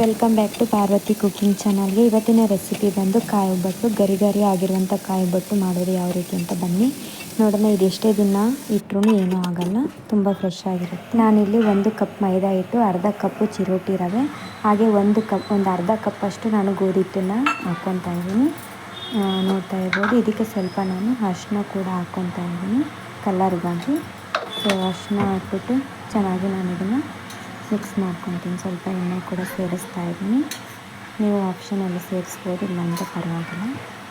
Welcome back to Parvathi cooking ಚಾನಲ್ಗೆ ಇವತ್ತಿನ recipe ಬಂದು ಕಾಯಿ ಒಬ್ಬಟ್ಟು ಗರಿ ಗರಿ ಆಗಿರುವಂಥ ಕಾಯಿ ಒಬ್ಬಟ್ಟು ಮಾಡೋದು ಯಾವ ರೀತಿ ಅಂತ ಬನ್ನಿ. ನೋಡೋಣ, ಇದು ಎಷ್ಟೇ ದಿನ ಇಟ್ರೂ ಏನೂ ಆಗಲ್ಲ, ತುಂಬ ಫ್ರೆಶ್ ಆಗಿರುತ್ತೆ. ನಾನಿಲ್ಲಿ ಒಂದು ಕಪ್ ಮೈದಾ ಇಟ್ಟು ಅರ್ಧ ಕಪ್ಪು ಚಿರೋಟಿ ರವೆ, ಹಾಗೆ ಒಂದು ಕಪ್, ಒಂದು ಅರ್ಧ ಕಪ್ಪಷ್ಟು ನಾನು ಗೋಧಿ ಹಿಟ್ಟನ್ನು ಹಾಕ್ಕೊತಾ ಇದ್ದೀನಿ. ನೋಡ್ತಾ ಇರ್ಬೋದು. ಇದಕ್ಕೆ ಸ್ವಲ್ಪ ನಾನು ಅರಿಶಿನ ಕೂಡ ಹಾಕ್ಕೊತಾ ಇದ್ದೀನಿ ಕಲರ್ಗಾಗಿ ಸೊ ಅರಿಶಿನ ಹಾಕ್ಬಿಟ್ಟು ಚೆನ್ನಾಗಿ ನಾನು ಇದನ್ನು ಮಿಕ್ಸ್ ಮಾಡ್ಕೊತೀನಿ. ಸ್ವಲ್ಪ ಎಣ್ಣೆ ಕೂಡ ಸೇರಿಸ್ತಾ ಇದ್ದೀನಿ. ನೀವು ಆಪ್ಷನಲ್ಲಿ ಸೇರಿಸ್ಬೋದು, ಇಲ್ಲಾಂದರೆ ಪರವಾಗಿಲ್ಲ.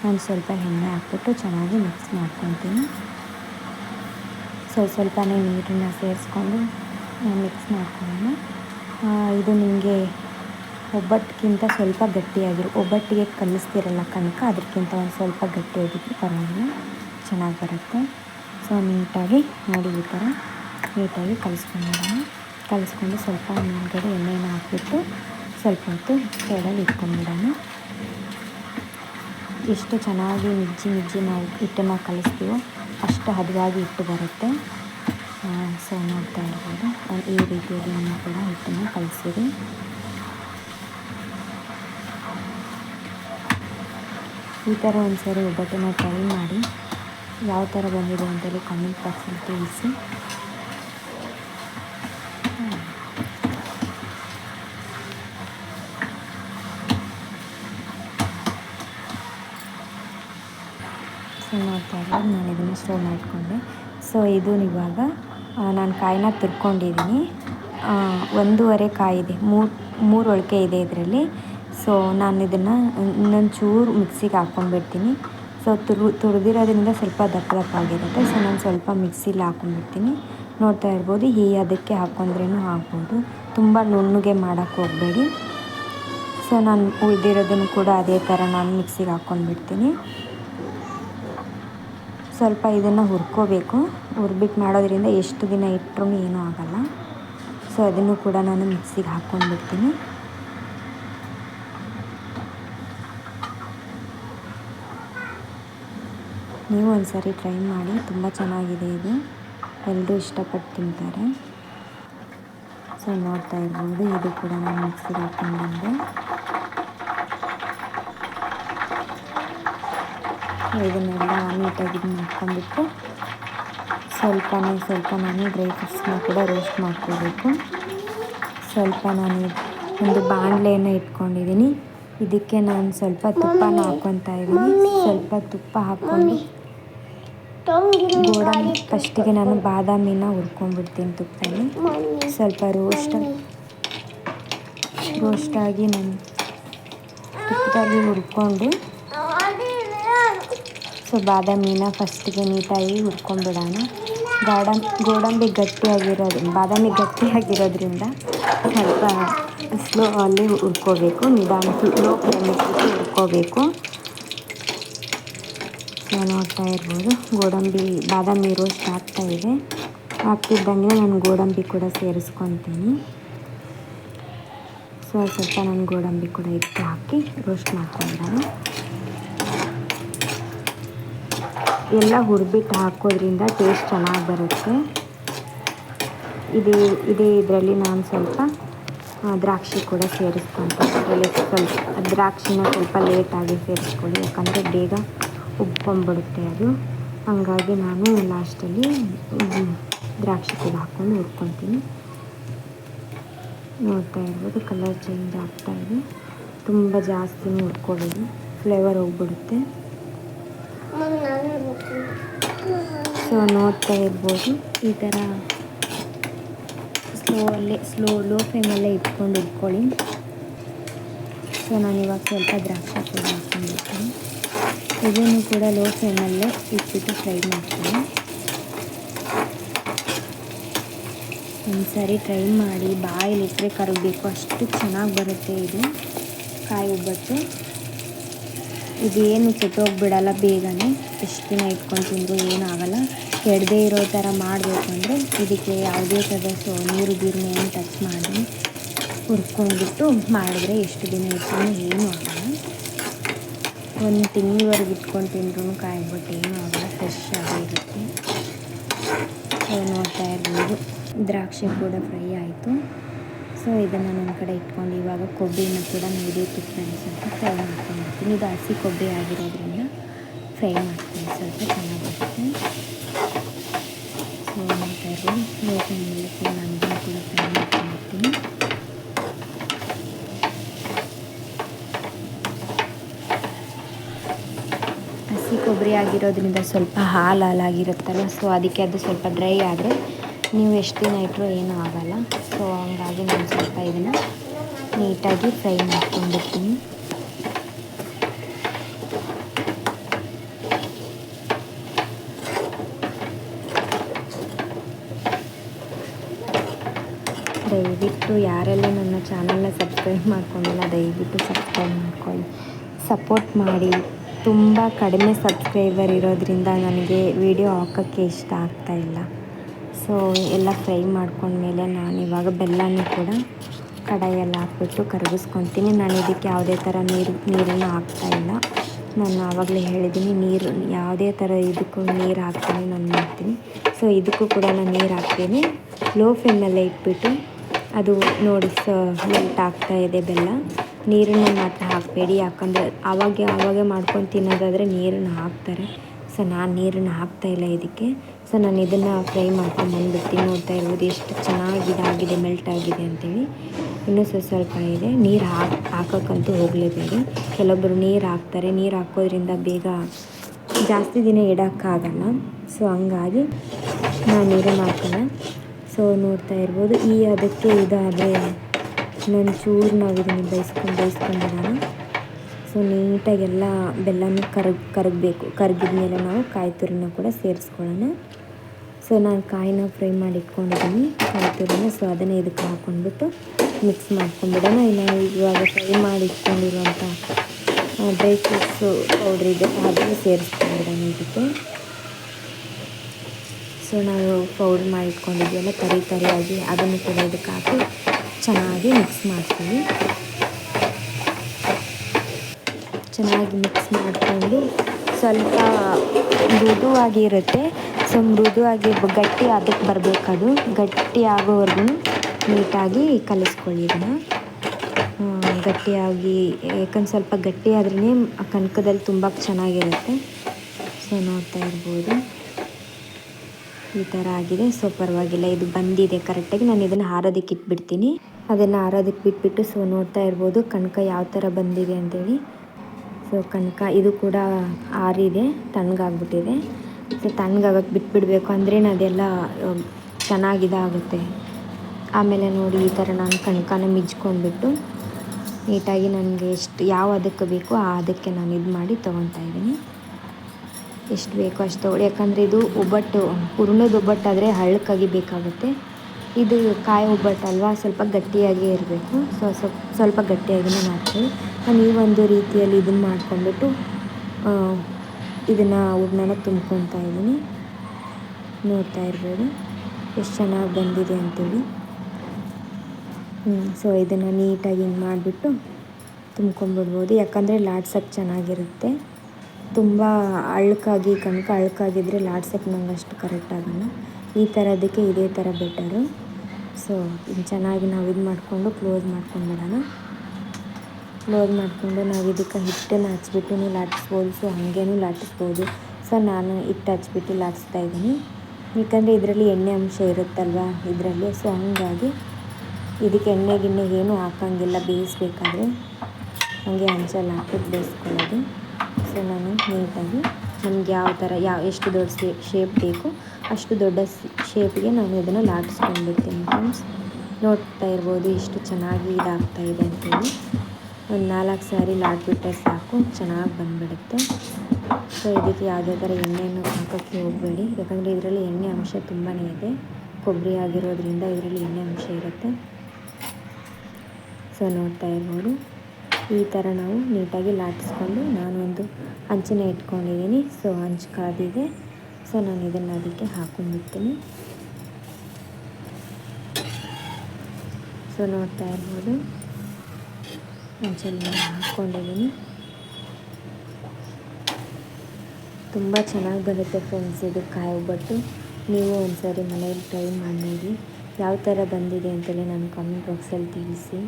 ನಾನು ಸ್ವಲ್ಪ ಎಣ್ಣೆ ಹಾಕ್ಬಿಟ್ಟು ಚೆನ್ನಾಗಿ ಮಿಕ್ಸ್ ಮಾಡ್ಕೊತೀನಿ. ಸ್ವಲ್ಪ ಸ್ವಲ್ಪನೇ ನೀರನ್ನು ಸೇರಿಸ್ಕೊಂಡು ಮಿಕ್ಸ್ ಮಾಡ್ಕೊಳ್ಳೋಣ. ಇದು ನಿಮಗೆ ಒಬ್ಬಟ್ಟಿಗಿಂತ ಸ್ವಲ್ಪ ಗಟ್ಟಿಯಾಗಿರು, ಒಬ್ಬಟ್ಟಿಗೆ ಕಲಿಸ್ತಿರಲ್ಲ ಕನಕ, ಅದಕ್ಕಿಂತ ಒಂದು ಸ್ವಲ್ಪ ಗಟ್ಟಿಯಾಗಿದ್ದು ಪರವಾಗಿಲ್ಲ. ಚೆನ್ನಾಗಿ ಬರುತ್ತೆ. ಸೊ ನೀಟಾಗಿ ನೋಡಿ ಈ ಥರ. ನೀಟಾಗಿ ಕಲಿಸ್ಕೊಂಡ್ಬಿಡೋಣ ಕಲಿಸ್ಕೊಂಡು ಸ್ವಲ್ಪ ಮೇಲ್ಗಡೆ ಎಣ್ಣೆನ ಹಾಕಿಬಿಟ್ಟು ಸ್ವಲ್ಪ ಹೊತ್ತು ಸೈಡಲ್ಲಿ ಇಟ್ಕೊಂಡ್ಬಿಡೋಣ. ಎಷ್ಟು ಚೆನ್ನಾಗಿ ಮಿಜ್ಜಿ ಮಿಜ್ಜಿ ನಾವು ಹಿಟ್ಟನ್ನು ಕಲಿಸ್ತೀವೋ ಅಷ್ಟು ಹದವಾಗಿ ಹಿಟ್ಟು ಬರುತ್ತೆ. ಸೊ ನೋಡ್ತಾ ಇರ್ಬೋದು. ಒಂದ್ ಈ ರೀತಿಯಲ್ಲಿ ನಾನು ಕೂಡ ಹಿಟ್ಟನ್ನು ಕಲಿಸಿರಿ. ಈ ಥರ ಒಂದ್ಸರಿ ಒಬ್ಬಟ್ಟನ್ನು ಟ್ರೈ ಮಾಡಿ ಯಾವ ಥರ ಬಂದಿದೆ ಅಂತೇಳಿ ಕಮೆಂಟ್ ಬಾಕ್ಸಲ್ಲಿ ತಿಳಿಸಿ. ಸೊ ನೋಡ್ತಾ ನಾನು ಇದನ್ನು ಸ್ಟೋವ್ ಮಾಡಿಕೊಂಡೆ. ಸೊ ಇದು ಇವಾಗ ನಾನು ಕಾಯಿನ ತುರ್ಕೊಂಡಿದ್ದೀನಿ. ಒಂದೂವರೆ ಕಾಯಿ ಇದೆ. ಮೂರು ಮೂರು ಒಳಕೆ ಇದೆ ಇದರಲ್ಲಿ. ಸೊ ನಾನು ಇದನ್ನು ಇನ್ನೊಂದು ಚೂರು ಮಿಕ್ಸಿಗೆ ಹಾಕ್ಕೊಂಡ್ಬಿಡ್ತೀನಿ ಸೊ ತುರು, ತುರಿದಿರೋದ್ರಿಂದ ಸ್ವಲ್ಪ ದಪ್ಪ ದಪ್ಪ ಆಗಿರುತ್ತೆ. ಸೊ ನಾನು ಸ್ವಲ್ಪ ಮಿಕ್ಸಿಲಿ ಹಾಕ್ಕೊಂಡ್ಬಿಡ್ತೀನಿ ನೋಡ್ತಾ ಇರ್ಬೋದು. ಈ ಅದಕ್ಕೆ ಹಾಕ್ಕೊಂಡ್ರೇನು ಹಾಕ್ಬೋದು ತುಂಬ ನುಣ್ಣಗೆ ಮಾಡೋಕ್ಕೆ ಹೋಗಬೇಡಿ. ಸೊ ನಾನು ಉಳಿದಿರೋದನ್ನು ಕೂಡ ಅದೇ ಥರ ನಾನು ಮಿಕ್ಸಿಗೆ ಹಾಕ್ಕೊಂಡ್ಬಿಡ್ತೀನಿ ಸ್ವಲ್ಪ ಇದನ್ನು ಹುರ್ಕೋಬೇಕು. ಹುರ್ಬಿಟ್ಟು ಮಾಡೋದ್ರಿಂದ ಎಷ್ಟು ದಿನ ಇಟ್ಟರು ಏನೂ ಆಗಲ್ಲ. ಸೊ ಅದನ್ನು ಕೂಡ ನಾನು ಮಿಕ್ಸಿಗೆ ಹಾಕ್ಕೊಂಡ್ಬಿಡ್ತೀನಿ. ನೀವು ಒಂದ್ಸರಿ ಟ್ರೈ ಮಾಡಿ. ತುಂಬ ಚೆನ್ನಾಗಿದೆ ಇದು. ಎಲ್ಲರೂ ಇಷ್ಟಪಟ್ಟು ತಿಂತಾರೆ. ಸೊ ನೋಡ್ತಾ ಇರ್ಬೋದು. ಇದು ಕೂಡ ನಾನು ಮಿಕ್ಸಿಗೆ ಹಾಕ್ಕೊಂಡು ಬಂದೆ. ಇದನ್ನೆಲ್ಲ ನೀಟಾಗಿ ಇದು ಮಾಡ್ಕೊಂಡ್ಬಿಟ್ಟು ಸ್ವಲ್ಪನೇ ಸ್ವಲ್ಪ ನಾನು ಡ್ರೈ ಫ್ರೂಟ್ಸ್ನ ಕೂಡ ರೋಸ್ಟ್ ಮಾಡ್ಕೋಬೇಕು ಸ್ವಲ್ಪ ನಾನು ಒಂದು ಬಾಣಲೆಯನ್ನು ಇಟ್ಕೊಂಡಿದ್ದೀನಿ. ಇದಕ್ಕೆ ನಾನು ಸ್ವಲ್ಪ ತುಪ್ಪನ ಹಾಕ್ಕೊತಾ ಇದ್ದೀನಿ. ಸ್ವಲ್ಪ ತುಪ್ಪ ಹಾಕ್ಕೊಂಡು ಗೋಡಂಬಿ ಫಸ್ಟಿಗೆ ನಾನು ಬಾದಾಮಿನ ಹುರ್ಕೊಂಡ್ಬಿಡ್ತೀನಿ ತುಪ್ಪದಲ್ಲಿ ಸ್ವಲ್ಪ ರೋಸ್ಟ್ ರೋಸ್ಟಾಗಿ ನಾನು ತುಪ್ಪದಲ್ಲಿ ಹುರ್ಕೊಂಡು ಸೊ ಬಾದಾಮಿನ ಫಸ್ಟಿಗೆ ನೀಟಾಗಿ ಹುರ್ಕೊಂಡ್ಬಿಡೋಣ ಗಾಡಂ ಗೋಡಂಬಿ ಗಟ್ಟಿಯಾಗಿರೋದು, ಬಾದಾಮಿ ಗಟ್ಟಿಯಾಗಿರೋದ್ರಿಂದ ಸ್ವಲ್ಪ ಸ್ಲೋ ಅಲ್ಲಿ ಹುರ್ಕೋಬೇಕು. ನಿಧಾನ ಲೋ ಫ್ಲೇಮಿಟ್ಟು ಹುರ್ಕೋಬೇಕು. ನೋಡ್ತಾ ಇರ್ಬೋದು. ಗೋಡಂಬಿ, ಬಾದಾಮಿ ರೋಸ್ಟ್ ಆಗ್ತಾ ಇದೆ. ಆಗ್ತಿದ್ದಂಗೆ ನಾನು ಗೋಡಂಬಿ ಕೂಡ ಸೇರಿಸ್ಕೊತೀನಿ. ಸೊ ಸ್ವಲ್ಪ ನಾನು ಗೋಡಂಬಿ ಕೂಡ ಇಟ್ಟು ಹಾಕಿ ರೋಸ್ಟ್ ಮಾಡ್ಕೊಂಡ್ಬಿಡೋಣ ಎಲ್ಲ ಹುರ್ಬಿಟ್ಟು ಹಾಕೋದ್ರಿಂದ ಟೇಸ್ಟ್ ಚೆನ್ನಾಗಿ ಬರುತ್ತೆ. ಇದೇ ಇದೇ ಇದರಲ್ಲಿ ನಾನು ಸ್ವಲ್ಪ ದ್ರಾಕ್ಷಿ ಕೂಡ ಸೇರಿಸ್ಕೊತೀನಿ ಸ್ವಲ್ಪ ದ್ರಾಕ್ಷಿನ ಸ್ವಲ್ಪ ಲೇಟಾಗಿ ಸೇರಿಸ್ಕೊಳ್ಳಿ, ಯಾಕಂದರೆ ಬೇಗ ಉಬ್ಕೊಂಡ್ಬಿಡುತ್ತೆ ಅದು. ಹಾಗಾಗಿ ನಾನು ಲಾಸ್ಟಲ್ಲಿ ದ್ರಾಕ್ಷಿ ಕೂಡ ಹಾಕ್ಕೊಂಡು ಹುರ್ಕೊತೀನಿ. ನೋಡ್ತಾ ಇರ್ಬೋದು ಕಲರ್ ಚೇಂಜ್ ಆಗ್ತಾ ಇದೆ. ತುಂಬ ಜಾಸ್ತಿನೂ ಹುರ್ಕೊಳ್ಳೋದು ಫ್ಲೇವರ್ ಹೋಗ್ಬಿಡುತ್ತೆ. ಸೊ ನೋಡ್ತಾ ಇರ್ಬೋದು. ಈ ಥರ ಸ್ಲೋ ಅಲ್ಲೇ ಸ್ಲೋ ಲೋ ಫ್ಲೇಮಲ್ಲೇ ಇಟ್ಕೊಂಡು ಇಟ್ಕೊಳ್ಳಿ. ಸೊ ನಾನು ಇವಾಗ ಸ್ವಲ್ಪ ದ್ರಾಕ್ಷಿ ಕೂಡ ಮಾಡ್ಕೊಂಡಿರ್ತೀನಿ ಇದನ್ನು ಕೂಡ ಲೋ ಫ್ಲೇಮಲ್ಲೇ ಇಟ್ಬಿಟ್ಟು ಫ್ರೈ ಮಾಡ್ತೀನಿ. ಒಂದ್ಸರಿ ಟ್ರೈ ಮಾಡಿ ಬಾಯಲ್ಲಿಟ್ಟರೆ ಕರಗಬೇಕು. ಅಷ್ಟು ಚೆನ್ನಾಗಿ ಬರುತ್ತೆ ಇದು. ಕಾಯಿ ಒಬ್ಬಟ್ಟು. ಇದೇನು ಕೆಟ್ಟೋಗ್ಬಿಡಲ್ಲ ಬೇಗನೆ. ಎಷ್ಟು ದಿನ ಇಟ್ಕೊಂಡು ತಿಂದರೂ ಏನಾಗಲ್ಲ ಕೆಡದೇ ಇರೋ ಥರ ಮಾಡಬೇಕು ಅಂದರೆ ಇದಕ್ಕೆ ಯಾವುದೇ ಥರ ಸೊ ನೀರು ಗೀರು ಏನು ಟಚ್ ಮಾಡಿ ಹುರ್ಕೊಂಡ್ಬಿಟ್ಟು ಮಾಡಿದ್ರೆ ಎಷ್ಟು ದಿನ ಇಟ್ರೂ ಏನೂ ಆಗಲ್ಲ. ಒಂದು ತಿಂಗಳವರೆಗೆ ಇಟ್ಕೊಂಡು ತಿಂದ್ರೂ ಕಾಯಿಬಿಟ್ಟು ಏನೂ ಆಗಲ್ಲ. ಫ್ರೆಶ್ ಆಗೇ ಇರುತ್ತೆ. ನೋಡ್ತಾ ಇರ್ಬೋದು. ದ್ರಾಕ್ಷಿ ಕೂಡ ಫ್ರೈ ಆಯಿತು. ಸೊ ಇದನ್ನು ನನ್ನ ಕಡೆ ಇಟ್ಕೊಂಡು ಇವಾಗ ಕೊಬ್ಬಿನ ಕೂಡ ನೀಡಿ ಫ್ರೆಂಡ್ಸ್ ಅಂತ ಫ್ರೈ ಮಾಡ್ಕೊಂಡಿರ್ತೀನಿ. ಇದು ಹಸಿ ಕೊಬ್ಬರಿ ಆಗಿರೋದ್ರಿಂದ ಫ್ರೈ ಮಾಡ್ತೀನಿ. ಸ್ವಲ್ಪ ಚೆನ್ನಾಗಿರುತ್ತೆ. ಸೊ ಮಾಡ್ತಾ ಕೂಡ ನಾನು ಕೂಡ ಫ್ರೈ ಮಾಡ್ಕೊಂಡಿರ್ತೀನಿ. ಹಸಿ ಕೊಬ್ಬರಿ ಆಗಿರೋದ್ರಿಂದ ಸ್ವಲ್ಪ ಹಾಲು ಹಾಲಾಗಿರುತ್ತಲ್ಲ ಸೊ ಅದಕ್ಕೆ ಅದು ಸ್ವಲ್ಪ ಡ್ರೈ ಆದರೆ ನೀವು ಎಷ್ಟು ದಿನ ಇಟ್ಟರೂ ಏನೂ ಆಗಲ್ಲ. ಹಂಗಾಗಿ ನಾನು ಸ್ವಲ್ಪ ಇದನ್ನು ನೀಟಾಗಿ ಫ್ರೈ ಮಾಡ್ಕೊಂಡಿರ್ತೀನಿ. ದಯವಿಟ್ಟು ಯಾರೆಲ್ಲ ನನ್ನ ಚಾನಲ್ನ ಸಬ್ಸ್ಕ್ರೈಬ್ ಮಾಡ್ಕೊಂಡಿಲ್ಲ, ದಯವಿಟ್ಟು ಸಬ್ಸ್ಕ್ರೈಬ್ ಮಾಡ್ಕೊಳ್ಳಿ. ಸಪೋರ್ಟ್ ಮಾಡಿ. ತುಂಬ ಕಡಿಮೆ ಸಬ್ಸ್ಕ್ರೈಬರ್ ಇರೋದ್ರಿಂದ ನನಗೆ ವಿಡಿಯೋ ಹಾಕೋಕ್ಕೆ ಇಷ್ಟ ಆಗ್ತಾಯಿಲ್ಲ ಸೊ, ಎಲ್ಲ ಫ್ರೈ ಮಾಡ್ಕೊಂಡ್ಮೇಲೆ ನಾನು ಇವಾಗ ಬೆಲ್ಲನೂ ಕೂಡ ಕಡಾಯಲ್ಲಿ ಹಾಕ್ಬಿಟ್ಟು ಕರಗಿಸ್ಕೊತೀನಿ. ನಾನು ಇದಕ್ಕೆ ಯಾವುದೇ ಥರ ನೀರು, ನೀರನ್ನು ಹಾಕ್ತಾಯಿಲ್ಲ ನಾನು ಆವಾಗಲೇ ಹೇಳಿದ್ದೀನಿ, ನೀರು, ಯಾವುದೇ ಥರ ಇದಕ್ಕೂ ನೀರು ಹಾಕ್ತೀನಿ, ನಾನು ಮಾಡ್ತೀನಿ. ಸೊ, ಇದಕ್ಕೂ ಕೂಡ ನಾನು ನೀರು ಹಾಕ್ತೀನಿ. ಲೋ ಫ್ಲೇಮಲ್ಲೇ ಇಟ್ಬಿಟ್ಟು ಅದು ನೋಡಿ ಸ ಮೆಲ್ಟ್ ಆಗ್ತಾ ಇದೆ ಬೆಲ್ಲ. ನೀರನ್ನು ಮಾತ್ರ ಹಾಕಬೇಡಿ, ಯಾಕಂದರೆ ಆವಾಗ ಆವಾಗ ಮಾಡ್ಕೊಂಡು ತಿನ್ನೋದಾದರೆ ನೀರನ್ನು ಹಾಕ್ತಾರೆ. ಸೊ, ನಾನು ನೀರನ್ನು ಹಾಕ್ತಾಯಿಲ್ಲ ಇದಕ್ಕೆ. ಸೊ ನಾನು ಇದನ್ನು ಫ್ರೈ ಮಾಡ್ಕೊಂಡು ಬಂದುಬಿಡ್ತೀನಿ ನೋಡ್ತಾ ಇರ್ಬೋದು. ಎಷ್ಟು ಚೆನ್ನಾಗಿ ಇದಾಗಿದೆ ಮೆಲ್ಟ್ ಆಗಿದೆ ಅಂತೇಳಿ. ಇನ್ನೂ ಸ್ವಲ್ಪ ಸ್ವಲ್ಪ ಇದೆ. ನೀರು ಹಾಕಿ, ಹಾಕೋಕ್ಕಂತೂ ಹೋಗಲೇಬೇಡಿ. ಕೆಲವೊಬ್ಬರು ನೀರು ಹಾಕ್ತಾರೆ. ನೀರು ಹಾಕೋದ್ರಿಂದ ಬೇಗ ಜಾಸ್ತಿ ದಿನ ಇಡೋಕ್ಕಾಗಲ್ಲ. ಸೊ ಹಂಗಾಗಿ ನಾನು ನೀರು ಹಾಕೋಲ್ಲ ಸೊ ನೋಡ್ತಾ ಇರ್ಬೋದು. ಈ ಅದಕ್ಕೆ ಇದಾದರೆ ನಾನು ಚೂರು ನಾವು ಇದನ್ನು ಬೇಯಿಸ್ಕೊಂಡು ಬೇಯಿಸ್ಕೊಂಡಿರೋಣ ಸೊ ನೀಟಾಗೆಲ್ಲ ಬೆಲ್ಲನೂ ಕರಗ್, ಕರಗಬೇಕು. ಕರಗಿದ ಮೇಲೆ ನಾವು ಕಾಯಿ ತುರಿನ ಕೂಡ ಸೇರಿಸ್ಕೊಳ್ಳೋಣ. ಸೊ, ನಾನು ಕಾಯಿನ ಫ್ರೈ ಮಾಡಿ ಇಟ್ಕೊಂಡಿದ್ದೀನಿ ಕಾಯಿ ಸೊ, ಅದನ್ನೇ ಇದಕ್ಕೆ ಹಾಕ್ಕೊಂಡ್ಬಿಟ್ಟು ಮಿಕ್ಸ್ ಮಾಡ್ಕೊಂಡ್ಬಿಡೋಣ. ಇನ್ನು ಇವಾಗ ಫ್ರೈ ಮಾಡಿ ಇಟ್ಕೊಂಡಿರುವಂಥ ಡ್ರೈ ಫ್ರೂಟ್ಸು ಪೌಡ್ರ್ ಇದೆ. ಅದನ್ನು ಸೇರಿಸ್ಕೊಂಡ್ಬಿಡೋಣ ಇದಕ್ಕೆ. ಸೊ, ನಾವು ಪೌಡ್ರ್ ಮಾಡಿ ಇಟ್ಕೊಂಡಿದ್ವಲ್ಲ ತರಿ ತರಿಯಾಗಿ ಅದನ್ನು ಕೂಡ ಇದಕ್ಕೆ ಹಾಕಿ ಚೆನ್ನಾಗಿ ಮಿಕ್ಸ್ ಮಾಡ್ತೀವಿ. ಚೆನ್ನಾಗಿ ಮಿಕ್ಸ್ ಮಾಡಿಕೊಂಡು ಸ್ವಲ್ಪ ಮೃದುವಾಗಿ ಇರುತ್ತೆ. ಸೊ ಮೃದುವಾಗಿ ಗಟ್ಟಿ ಅದಕ್ಕೆ ಅದು ಗಟ್ಟಿ ಆಗೋವರೆಗೂ ನೀಟಾಗಿ ಕಲಿಸ್ಕೊಳ್ಳಿ ಇದನ್ನು. ಗಟ್ಟಿಯಾಗಿ, ಯಾಕಂದ್ರೆ ಸ್ವಲ್ಪ ಗಟ್ಟಿ ಆದ್ರೇ ಕನಕದಲ್ಲಿ ತುಂಬ ಚೆನ್ನಾಗಿರುತ್ತೆ. ಸೊ ನೋಡ್ತಾ ಇರ್ಬೋದು. ಈ ಥರ ಆಗಿದೆ. ಸೊ ಪರವಾಗಿಲ್ಲ, ಇದು ಬಂದಿದೆ. ಕರೆಕ್ಟಾಗಿ ನಾನು ಇದನ್ನು ಹಾರೋದಕ್ಕೆ ಇಟ್ಬಿಡ್ತೀನಿ. ಅದನ್ನು ಹಾರೋದಕ್ಕೆ ಬಿಟ್ಬಿಟ್ಟು ಸೊ ನೋಡ್ತಾ ಇರ್ಬೋದು ಕನಕ ಯಾವ ಥರ ಬಂದಿದೆ ಅಂತೇಳಿ. ಸೊ ಕನಕ ಇದು ಕೂಡ ಆರಿದೆ, ತಣ್ಣಗಾಗ್ಬಿಟ್ಟಿದೆ. ಸೊ ತಣ್ಣಗಾಗಕ್ಕೆ ಬಿಟ್ಬಿಡಬೇಕು ಅಂದರೆ ಅದೆಲ್ಲ ಚೆನ್ನಾಗಿದಾಗುತ್ತೆ. ಆಮೇಲೆ ನೋಡಿ ಈ ಥರ ನಾನು ಕಣ್ಕಾನ ಮಿಜ್ಕೊಂಡ್ಬಿಟ್ಟು ನೀಟಾಗಿ ನನಗೆ ಎಷ್ಟು, ಯಾವ ಅದಕ್ಕೆ ಬೇಕೋ ಆ ಅದಕ್ಕೆ ನಾನು ಇದು ಮಾಡಿ ತೊಗೊತಾ ಇದ್ದೀನಿ. ಎಷ್ಟು ಬೇಕೋ ಅಷ್ಟು ತೊಗೊಳ್ಳಿ. ಯಾಕಂದರೆ ಇದು ಒಬ್ಬಟ್ಟು ಹುರುಣದ ಒಬ್ಬಟ್ಟಾದರೆ ಹಳ್ಳಕ್ಕಾಗಿ ಬೇಕಾಗುತ್ತೆ. ಇದು ಕಾಯಿ ಒಬ್ಬಟ್ಟಲ್ವಾ ಸ್ವಲ್ಪ ಗಟ್ಟಿಯಾಗಿ ಇರಬೇಕು. ಸೊ ಸ್ವಲ್ಪ ಸ್ವಲ್ಪ ಗಟ್ಟಿಯಾಗಿಯೇ ಮಾಡ್ತೀನಿ. ನಾನು ಈ ಒಂದು ರೀತಿಯಲ್ಲಿ ಇದನ್ನು ಮಾಡ್ಕೊಂಡ್ಬಿಟ್ಟು ಇದನ್ನು ಹೂರ್ಣನ ತುಂಬ್ಕೊತಾ ಇದ್ದೀನಿ. ನೋಡ್ತಾ ಇರ್ಬೋದು ಎಷ್ಟು ಚೆನ್ನಾಗಿ ಬಂದಿದೆ ಅಂತೇಳಿ. ಸೊ ಇದನ್ನು ನೀಟಾಗಿ ಹಿಂಗೆ ಮಾಡಿಬಿಟ್ಟು ತುಂಬ್ಕೊಂಬಿಡ್ಬೋದು. ಯಾಕಂದರೆ ಲಾಡ್ಸಕ್ಕೆ ಚೆನ್ನಾಗಿರುತ್ತೆ. ತುಂಬ ಅಳ್ಕಾಗಿ, ಕಣಕ ಅಳ್ಕಾಗಿದ್ದರೆ ಲಾಡ್ಸಕ್ಕೆ ನಂಗೆ ಅಷ್ಟು ಕರೆಕ್ಟ್ ಆಗೋಣ ಈ ಥರದಕ್ಕೆ ಇದೇ ಥರ ಬೆಟರು ಸೊ ಚೆನ್ನಾಗಿ ನಾವು ಇದು ಮಾಡಿಕೊಂಡು ಕ್ಲೋಸ್ ಮಾಡ್ಕೊಂಡ್ಬಿಡೋಣ ಕ್ಲೋಸ್ ಮಾಡಿಕೊಂಡು ನಾವು ಇದಕ್ಕೆ ಹಿಟ್ಟನ್ನು ಹಚ್ಬಿಟ್ಟು ಲಾಟಿಸ್ಬೋದು ಸೊ ಹಾಗೇನೂ ಲಾಟಿಸ್ಬೋದು ಸೊ, ನಾನು ಹಿಟ್ಟು ಹಚ್ಬಿಟ್ಟು ಲಾಟಿಸ್ತಾ ಇದ್ದೀನಿ. ಯಾಕಂದರೆ ಇದರಲ್ಲಿ ಎಣ್ಣೆ ಅಂಶ ಇರುತ್ತಲ್ವ ಇದರಲ್ಲಿ? ಸೊ, ಹಂಗಾಗಿ ಇದಕ್ಕೆ ಎಣ್ಣೆ ಗಿಣ್ಣೆ ಏನೂ ಹಾಕೋಂಗಿಲ್ಲ. ಬೇಯಿಸ್ಬೇಕಾದ್ರೆ ಹಾಗೆ ಹಂಚಲ್ಲಿ ಹಾಕ್ಬಿಟ್ಟು ಬೇಯಿಸ್ಕೊಳ್ಳೋದು. ಸೊ, ನಾನು ನೀಟಾಗಿ ನಮ್ಗೆ ಯಾವ ಥರ, ಯಾವ, ಎಷ್ಟು ದೊಡ್ಡ ಶೇಪ್ ಬೇಕು ಅಷ್ಟು ದೊಡ್ಡ ಶೇಪಿಗೆ ನಾನು ಇದನ್ನು ಲಾಟಿಸ್ಕೊಂಡ್ಬಿಡ್ತೀನಿ ಫ್ರೆಂಡ್ಸ್ ನೋಡ್ತಾ ಇರ್ಬೋದು ಎಷ್ಟು ಚೆನ್ನಾಗಿ ಇದಾಗ್ತಾ ಇದೆ ಅಂತೇಳಿ. ಒಂದು ನಾಲ್ಕು ಸಾರಿ ಲಾಟ್ಬಿಟ್ರೆ ಸಾಕು, ಚೆನ್ನಾಗಿ ಬಂದುಬಿಡುತ್ತೆ. ಸೊ ಇದಕ್ಕೆ ಯಾವುದೇ ಥರ ಎಣ್ಣೆಯನ್ನು ಹಾಕೋಕ್ಕೆ ಹೋಗಬೇಡಿ. ಯಾಕಂದರೆ ಇದರಲ್ಲಿ ಎಣ್ಣೆ ಅಂಶ ತುಂಬಾ ಇದೆ. ಕೊಬ್ಬರಿ ಆಗಿರೋದ್ರಿಂದ ಇದರಲ್ಲಿ ಎಣ್ಣೆ ಅಂಶ ಇರುತ್ತೆ. ಸೊ ನೋಡ್ತಾ ಇರ್ಬೋದು. ಈ ಥರ ನಾವು ನೀಟಾಗಿ ಲಾಟಿಸ್ಕೊಂಡು ನಾನೊಂದು ಹಂಚನ್ನ ಇಟ್ಕೊಂಡಿದ್ದೀನಿ. ಸೊ ಹಂಚು ಕಾದಿದೆ. ಸೊ ನಾನು ಇದನ್ನು ಅದಕ್ಕೆ ಹಾಕೊಂಡಿರ್ತೀನಿ ಸೊ ನೋಡ್ತಾ ಇರ್ಬೋದು. ಹಂಚಲ್ಲಿ ಹಾಕ್ಕೊಂಡಿದ್ದೀನಿ ತುಂಬ ಚೆನ್ನಾಗಿ ಬರುತ್ತೆ ಫ್ರೆಂಡ್ಸ್ ಇದು ಕಾಯಿ ಒಬ್ಬಟ್ಟು. ನೀವು ಒಂದ್ಸರಿ ಮನೇಲಿ ಟ್ರೈ ಮಾಡಿ ಯಾವ ಥರ ಬಂದಿದೆ ಅಂತೇಳಿ ನಾನು ಕಮೆಂಟ್ ಬಾಕ್ಸಲ್ಲಿ ತಿಳಿಸಿ.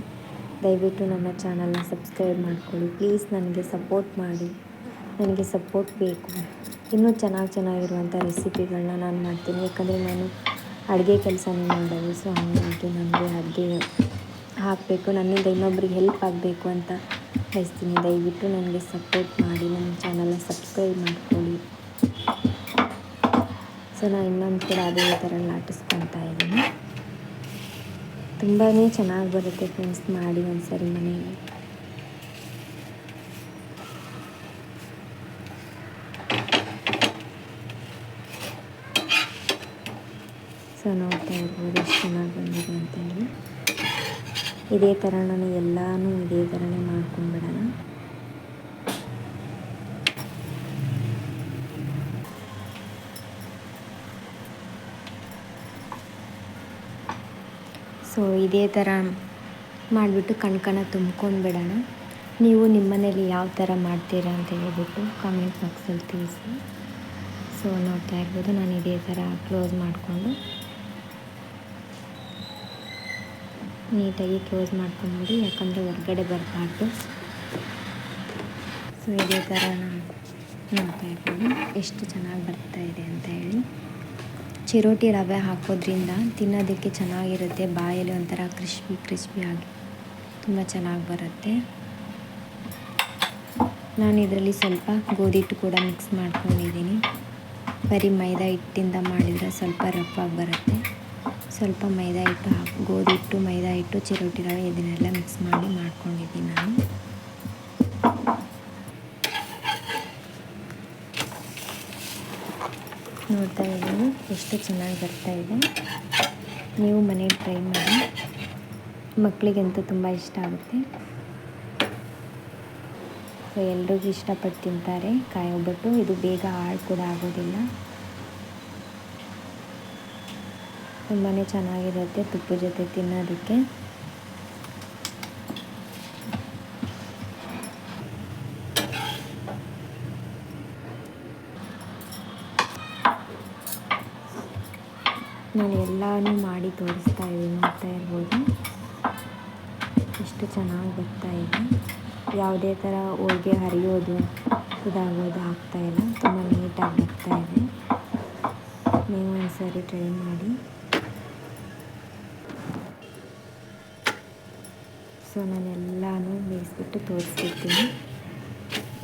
ದಯವಿಟ್ಟು ನನ್ನ ಚಾನಲ್ನ ಸಬ್ಸ್ಕ್ರೈಬ್ ಮಾಡಿಕೊಳ್ಳಿ. ಪ್ಲೀಸ್ ನನಗೆ ಸಪೋರ್ಟ್ ಮಾಡಿ. ನನಗೆ ಸಪೋರ್ಟ್ ಬೇಕು. ಇನ್ನೂ ಚೆನ್ನಾಗಿ ಚೆನ್ನಾಗಿರುವಂಥ ರೆಸಿಪಿಗಳನ್ನ ನಾನು ಮಾಡ್ತೀನಿ. ಯಾಕಂದರೆ ನಾನು ಅಡುಗೆ ಕೆಲಸನೇ ಮಾಡೋದು ಸೊ ಹಾಗಾಗಿ ನನಗೆ ಅಡುಗೆ ಹಾಕಬೇಕು, ನನ್ನಿಂದ ಇನ್ನೊಬ್ರಿಗೆ ಹೆಲ್ಪ್ ಆಗಬೇಕು ಅಂತ ಬಯಸ್ತೀನಿ. ದಯವಿಟ್ಟು ನನಗೆ ಸಪೋರ್ಟ್ ಮಾಡಿ, ನನ್ನ ಚಾನಲ್ನ ಸಬ್ಸ್ಕ್ರೈಬ್ ಮಾಡ್ಕೊಳ್ಳಿ. ಸೊ ನಾನು ಇನ್ನೊಂದು ಕೂಡ ಅದೇ ಥರ ಲಾಟಿಸ್ಕೊತಾ ಇದ್ದೀನಿ. ತುಂಬಾ ಚೆನ್ನಾಗಿ ಬರುತ್ತೆ ಫ್ರೆಂಡ್ಸ್ ಮಾಡಿ ಒಂದು ಸರಿ ಮನೆಯಲ್ಲಿ. ಸೊ ನೋಡ್ತಾ ಇರ್ಬೋದು, ಎಷ್ಟು ಚೆನ್ನಾಗಿ ಬಂದಿದೆ ಅಂತೇಳಿ ಇದೇ ಥರ ನಾನು ಎಲ್ಲನೂ ಇದೇ ಥರನೇ ಮಾಡ್ಕೊಂಡ್ಬಿಡೋಣ ಸೊ ಇದೇ ಥರ ಮಾಡಿಬಿಟ್ಟು ಕಣ್ಕಣ ತುಂಬ್ಕೊಂಡ್ಬಿಡೋಣ ನೀವು ನಿಮ್ಮ ಮನೇಲಿ ಯಾವ ಥರ ಮಾಡ್ತೀರಾ ಅಂತ ಹೇಳ್ಬಿಟ್ಟು ಕಾಮೆಂಟ್ ಬಾಕ್ಸಲ್ಲಿ ತಿಳಿಸಿ. ಸೊ ನೋಡ್ತಾ ಇರ್ಬೋದು, ನಾನು ಇದೇ ಥರ ಕ್ಲೋಸ್ ಮಾಡಿಕೊಂಡು ನೀಟಾಗಿ ಕ್ಲೋಸ್ ಮಾಡ್ಕೊಂಬಿಡಿ ಯಾಕಂದರೆ ಹೊರಗಡೆ ಬರಬಾರ್ದು. ಸೊ ಇದೇ ಥರ ನೋಡ್ತಾ ಇರ್ಬೋದು ಎಷ್ಟು ಚೆನ್ನಾಗಿ ಬರ್ತಾ ಇದೆ ಅಂತ ಹೇಳಿ. ಚಿರೋಟಿ ರವೆ ಹಾಕೋದ್ರಿಂದ ತಿನ್ನೋದಕ್ಕೆ ಚೆನ್ನಾಗಿರುತ್ತೆ. ಬಾಯಲ್ಲಿ ಒಂಥರ ಕ್ರಿಸ್ಪಿ ಕ್ರಿಸ್ಪಿ ಆಗಿ ತುಂಬ ಚೆನ್ನಾಗಿ ಬರುತ್ತೆ. ನಾನು ಇದರಲ್ಲಿ ಸ್ವಲ್ಪ ಗೋಧಿ ಹಿಟ್ಟು ಕೂಡ ಮಿಕ್ಸ್ ಮಾಡ್ಕೊಂಡಿದ್ದೀನಿ. ಬರೀ ಮೈದಾ ಹಿಟ್ಟಿಂದ ಮಾಡಿದರೆ ಸ್ವಲ್ಪ ರಫಾಗಿ ಬರುತ್ತೆ. ಸ್ವಲ್ಪ ಮೈದಾ ಹಿಟ್ಟು ಹಾಕಿ, ಗೋಧಿ ಹಿಟ್ಟು, ಮೈದಾ ಹಿಟ್ಟು, ಚಿರೋಟಿ ರವೆ ಇದನ್ನೆಲ್ಲ ಮಿಕ್ಸ್ ಮಾಡಿ ಮಾಡ್ಕೊಂಡಿದ್ದೀನಿ ನಾನು. ನೋಡ್ತಾ ಇದ್ದೀನಿ, ಎಷ್ಟು ಚೆನ್ನಾಗಿ ಬರ್ತಾ ಇದೆ. ನೀವು ಮನೆಗೆ ಟ್ರೈ ಮಾಡಿ. ಮಕ್ಕಳಿಗಂತೂ ತುಂಬ ಇಷ್ಟ ಆಗುತ್ತೆ. ಸೊ ಎಲ್ರಿಗೂ ಇಷ್ಟಪಟ್ಟು ತಿಂತಾರೆ ಕಾಯಿ ಒಬ್ಬಟ್ಟು ಇದು ಬೇಗ ಹಾಳು ಕೂಡ ಆಗೋದಿಲ್ಲ. ತುಂಬಾ ಚೆನ್ನಾಗಿರುತ್ತೆ ತುಪ್ಪ ಜೊತೆ ತಿನ್ನೋದಕ್ಕೆ. ನಾನು ಎಲ್ಲನೂ ಮಾಡಿ ತೋರಿಸ್ತಾ ಇದ್ದೀನಿ ನೋಡ್ತಾ ಇರ್ಬೋದು ಎಷ್ಟು ಚೆನ್ನಾಗಿ ಬರ್ತಾ ಇದೆ. ಯಾವುದೇ ಥರ ಹೋಳಿಗೆ ಹರಿಯೋದು ಇದಾಗೋದು ಆಗ್ತಾಯಿಲ್ಲ ತುಂಬ ನೀಟಾಗಿ ಬರ್ತಾ ಇದೆ. ನೀವು ಒಂದ್ಸರಿ ಟ್ರೈ ಮಾಡಿ. ಸೊ ನಾನು ಎಲ್ಲನೂ ಬೇಯಿಸ್ಬಿಟ್ಟು ತೋರಿಸ್ತಿರ್ತೀನಿ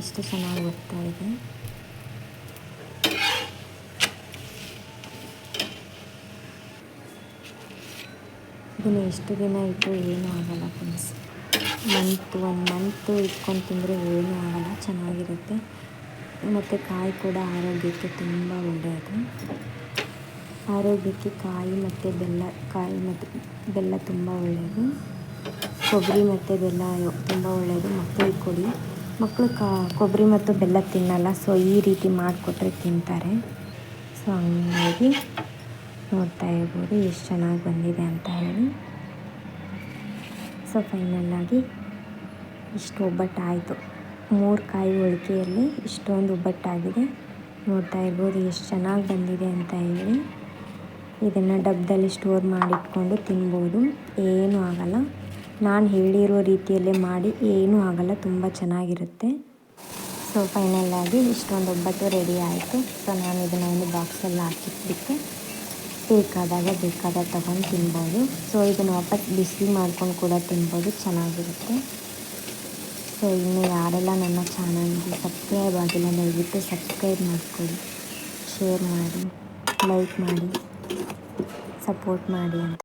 ಇಷ್ಟು ಚೆನ್ನಾಗಿ ಬರ್ತಾ ಇದೆ. ಇದನ್ನು ಎಷ್ಟು ದಿನ ಇಟ್ಟು ಏನೂ ಆಗೋಲ್ಲ ಫ್ರೆಂಡ್ಸ್ ಮಂತ್ ಒಂದು ಮಂತು ಇಟ್ಕೊಂಡು ತಿಂದರೆ ಏನೂ ಆಗೋಲ್ಲ, ಚೆನ್ನಾಗಿರುತ್ತೆ. ಮತ್ತು ಕಾಯಿ ಕೂಡ ಆರೋಗ್ಯಕ್ಕೆ ತುಂಬ ಒಳ್ಳೆಯದು. ಆರೋಗ್ಯಕ್ಕೆ ಕಾಯಿ ಮತ್ತು ಬೆಲ್ಲ, ಕಾಯಿ ಮತ್ತು ಬೆಲ್ಲ ತುಂಬ ಒಳ್ಳೆಯದು. ಕೊಬ್ಬರಿ ಮತ್ತು ಬೆಲ್ಲ ತುಂಬ ಒಳ್ಳೆಯದು. ಮಕ್ಕಳಿಗೆ ಕೊಡಿ. ಮಕ್ಕಳು ಕಾ, ಕೊಬ್ಬರಿ ಮತ್ತು ಬೆಲ್ಲ ತಿನ್ನಲ್ಲ, ಸೊ ಈ ರೀತಿ ಮಾಡಿಕೊಟ್ರೆ ತಿಂತಾರೆ. ಸೊ ಹಂಗಾಗಿ ನೋಡ್ತಾ ಇರ್ಬೋದು ಎಷ್ಟು ಚೆನ್ನಾಗಿ ಬಂದಿದೆ ಅಂತ ಹೇಳಿ. ಸೊ ಫೈನಲ್ಲಾಗಿ ಇಷ್ಟು ಒಬ್ಬಟ್ಟಾಯಿತು. ಮೂರು ಕಾಯಿ ಹೋಳಿಗೆಯಲ್ಲಿ ಇಷ್ಟೊಂದು ಒಬ್ಬಟ್ಟಾಗಿದೆ. ನೋಡ್ತಾ ಇರ್ಬೋದು ಎಷ್ಟು ಚೆನ್ನಾಗಿ ಬಂದಿದೆ ಅಂತ ಹೇಳಿ. ಇದನ್ನು ಡಬ್ಬದಲ್ಲಿ ಸ್ಟೋರ್ ಮಾಡಿಟ್ಕೊಂಡು ತಿನ್ಬೋದು. ಏನೂ ಆಗೋಲ್ಲ. ನಾನು ಹೇಳಿರೋ ರೀತಿಯಲ್ಲೇ ಮಾಡಿ, ಏನೂ ಆಗಲ್ಲ, ತುಂಬ ಚೆನ್ನಾಗಿರುತ್ತೆ. ಸೊ ಫೈನಲ್ಲಾಗಿ ಇಷ್ಟೊಂದು ಒಬ್ಬಟ್ಟು ರೆಡಿ ಆಯಿತು. ಸೊ ನಾನು ಇದನ್ನು ಒಂದು ಬಾಕ್ಸಲ್ಲಿ ಹಾಕಿಟ್ಬಿಟ್ಟು ಬೇಕಾದಾಗ ಬೇಕಾದಾಗ ತಗೊಂಡು ತಿನ್ಬೋದು. ಸೊ ಇದನ್ನು ವಾಪಸ್ ಬಿಸಿ ಮಾಡ್ಕೊಂಡು ಕೂಡ ತಿನ್ಬೋದು, ಚೆನ್ನಾಗಿರುತ್ತೆ. ಸೊ ಇನ್ನು ಯಾರೆಲ್ಲ ನನ್ನ ಚಾನಲ್ಗೆ ಸಬ್ಸ್ಕ್ರೈಬ್ ಆಗಿಲ್ಲ, ದಯವಿಟ್ಟು ಸಬ್ಸ್ಕ್ರೈಬ್ ಮಾಡಿಕೊಡಿ ಶೇರ್ ಮಾಡಿ ಲೈಕ್ ಮಾಡಿ ಸಪೋರ್ಟ್ ಮಾಡಿ ಅಂತ.